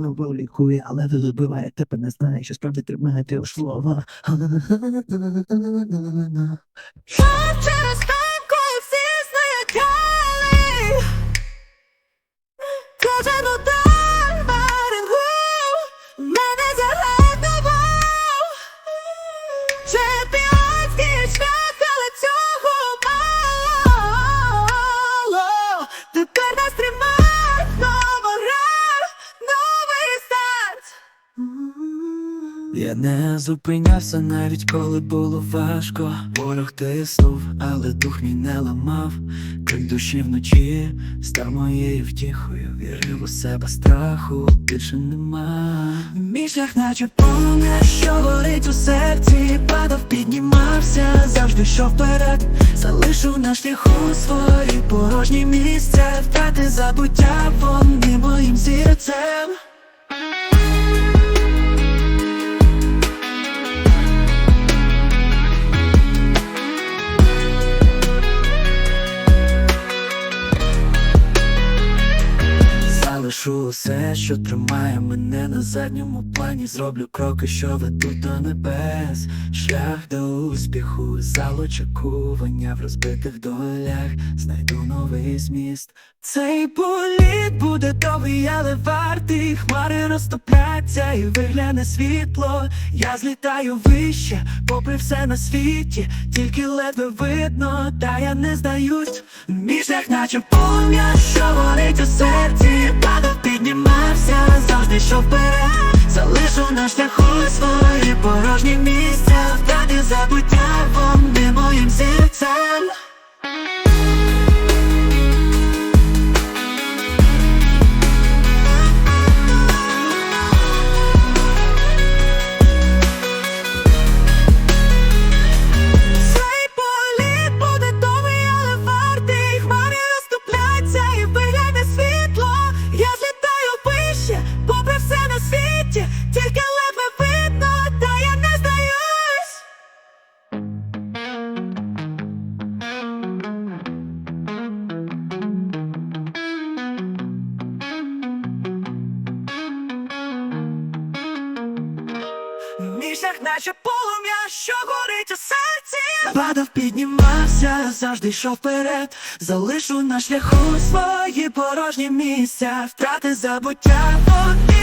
Ну, лікує, але не добиває тебе, не знає, що справді тримає ти у слова. Через Кожен удар барингу Мене загадував Я не зупинявся навіть коли було важко. Ворог тиснув, але дух мій не ламав. Крик душі вночі став моєю втіхою. Вірив у себе страху більше нема. Мій шлях, наче полум'я, що горить у серці, падав, піднімався, завжди йшов вперед. Залишу на шляху свої порожні місця, втрати забуття, вони моїм зірцем. Залишу все, що тримає мене на задньому плані. Зроблю кроки, що ведуть до небес. Шлях до успіху, зал очікування в розбитих долях. Знайду новий зміст. Цей політ буде довгий, але вартий. Хмари розтопляться і вигляне світло. Я злітаю вище, попри все на світі, тільки ледве видно, та я не здаюсь. Шлях, наче полум'я, що горить у серці, падав, піднімався, завжди йшов вперед. Залишу на шляху свої порожні місця, втрати забуття, вони моїм серцем. Шлях, наче полум'я, що горить у серці. Падав, піднімався, завжди йшов вперед. Залишу на шляху свої порожні місця, втрати забуття. Вони